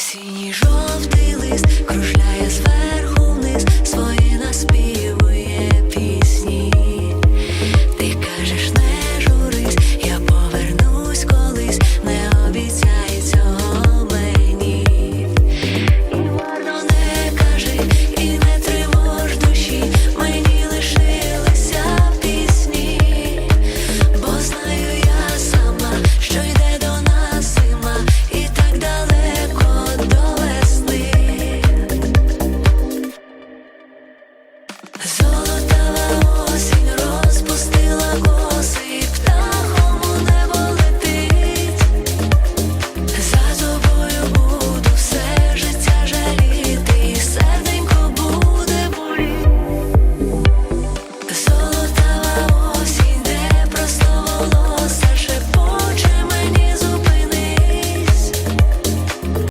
Осінній жовтий лист кружляє